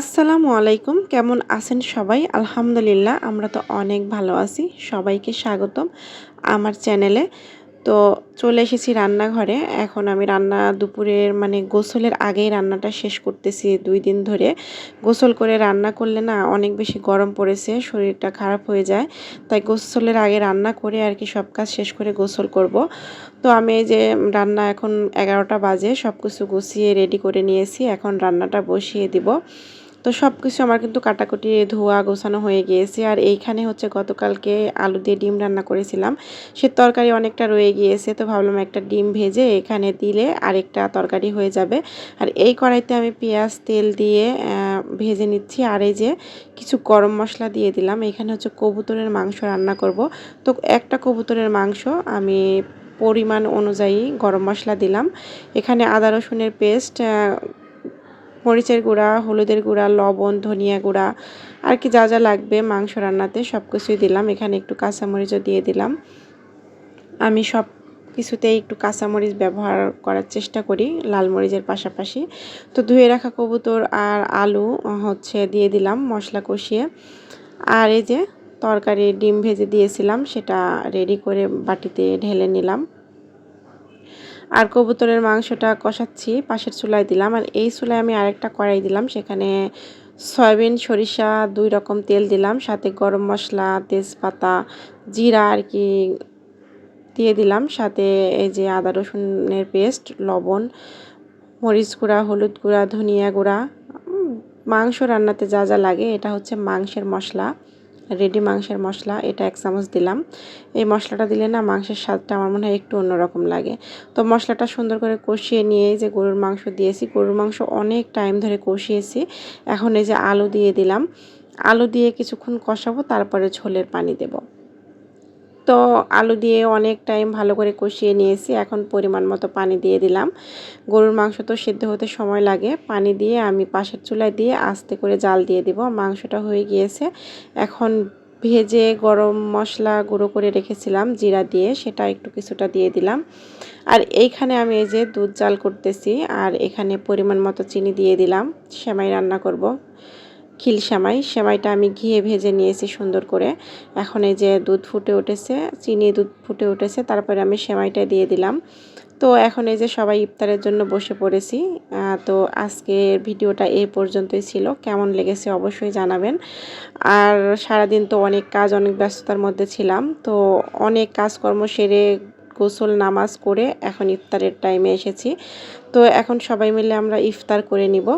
আসসালামু আলাইকুম। কেমন আছেন সবাই? আলহামদুলিল্লাহ, আমরা তো অনেক ভালো আছি। সবাইকে স্বাগতম আমার চ্যানেলে। তো চলে এসেছি রান্নাঘরে। এখন আমি রান্না দুপুরের মানে গোসলের আগেই রান্নাটা শেষ করতেছি দুই দিন ধরে। গোসল করে রান্না করলে না অনেক বেশি গরম পড়েছে, শরীরটা খারাপ হয়ে যায়। তাই গোসলের আগে রান্না করে আর কি সব কাজ শেষ করে গোসল করব। তো আমি যে রান্না এখন এগারোটা বাজে সব কিছু গুছিয়ে রেডি করে নিয়েছি। এখন রান্নাটা বসিয়ে দিব। তো সব কিছু আমার কিন্তু কাটাকুটি, ধোয়া গোছানো হয়ে গিয়েছে। আর এইখানে হচ্ছে গতকালকে আলু দিয়ে ডিম রান্না করেছিলাম। সে তরকারি অনেকটা রয়ে গিয়েছে, তো ভাবলাম একটা ডিম ভেজে এখানে দিলে আরেকটা তরকারি হয়ে যাবে। আর এই কড়াইতে আমি পেঁয়াজ, তেল দিয়ে ভেজে নিচ্ছি। আর এই যে কিছু গরম মশলা দিয়ে দিলাম। এখানে হচ্ছে কবুতরের মাংস রান্না করব। তো একটা কবুতরের মাংস আমি পরিমাণ অনুযায়ী গরম মশলা দিলাম। এখানে আদা, রসুনের পেস্ট মরিচের গুঁড়া, হলুদের গুঁড়া, লবণ, ধনিয়া গুঁড়া, আর কি যা যা লাগবে মাংস রান্নাতে সব কিছুই দিলাম। এখানে একটু কাঁচামরিচও দিয়ে দিলাম। আমি সব কিছুতেই একটু কাঁচামরিচ ব্যবহার করার চেষ্টা করি, লাল মরিচের পাশাপাশি। তো ধুয়ে রাখা কবুতর আর আলু হচ্ছে দিয়ে দিলাম মশলা কষিয়ে। আর এই যে তরকারি ডিম ভেজে দিয়েছিলাম, সেটা রেডি করে বাটিতে ঢেলে নিলাম। আর কবুতরের মাংসটা কষাচ্ছি, পাশের চুলায় দিলাম। আর এই চুলায় আমি আরেকটা কড়াই দিলাম, সেখানে সয়াবিন, সরিষা, দুই রকম তেল দিলাম, সাথে গরম মশলা, তেজপাতা, জিরা আর কি দিয়ে দিলাম, সাথে এই যে আদা, রসুনের পেস্ট, লবণ, মরিচ গুঁড়া, হলুদ গুঁড়া, ধনিয়া গুঁড়া। মাংস রান্নাতে যা যা লাগে, এটা হচ্ছে মাংসের মশলা। রেডি মাংসের মশলা, এটা এক চামচ দিলাম। এই মশলাটা দিলে না মাংসের স্বাদটা আমার মনে হয় একটু অন্যরকম লাগে। তো মশলাটা সুন্দর করে কষিয়ে নিয়ে যে গরুর মাংস দিয়েছি, গরুর মাংস অনেক টাইম ধরে কষিয়েছি। এখন এই যে আলু দিয়ে দিলাম। আলু দিয়ে কিছুক্ষণ কষাবো, তারপরে ঝোলের পানি দেবো। তো আলু দিয়ে অনেক টাইম ভালো করে কষিয়ে নিয়েছি। এখন পরিমাণ মতো পানি দিয়ে দিলাম। গরুর মাংস তো সেদ্ধ হতে সময় লাগে। পানি দিয়ে আমি পাশের চুলায় দিয়ে আস্তে করে জাল দিয়ে দিব। মাংসটা হয়ে গিয়েছে। এখন ভেজে গরম মশলা গুঁড়ো করে রেখেছিলাম, জিরা দিয়ে। সেটা একটু কিছুটা দিয়ে দিলাম। আর এইখানে আমি এই যে দুধ জাল করতেছি। আর এখানে পরিমাণ মতো চিনি দিয়ে দিলাম। সেমাই রান্না করব। খিল সেমাই, সেমাইটা আমি ঘিয়ে ভেজে নিয়েছি সুন্দর করে। এখন এই যে দুধ ফুটে উঠেছে, চিনি দুধ ফুটে উঠেছে, তারপরে আমি সেমাইটা দিয়ে দিলাম। তো এখন এই যে সবাই ইফতারের জন্য বসে পড়েছি তো আজকের ভিডিওটা এই পর্যন্তই ছিল। কেমন লেগেছে অবশ্যই জানাবেন। আর সারাদিন তো অনেক কাজ, অনেক ব্যস্ততার মধ্যে ছিলাম, তো অনেক কাজকর্ম সেরে গোসল, নামাজ করে এখন ইফতারের টাইমে এসেছি। তো এখন সবাই মিলে আমরা ইফতার করে নিব।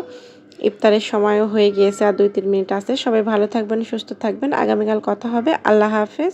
ইফতারের সময়ও হয়ে গিয়েছে আর দুই তিন মিনিট আছে। সবাই ভালো থাকবেন, সুস্থ থাকবেন। আগামীকাল কথা হবে। আল্লাহ হাফেজ।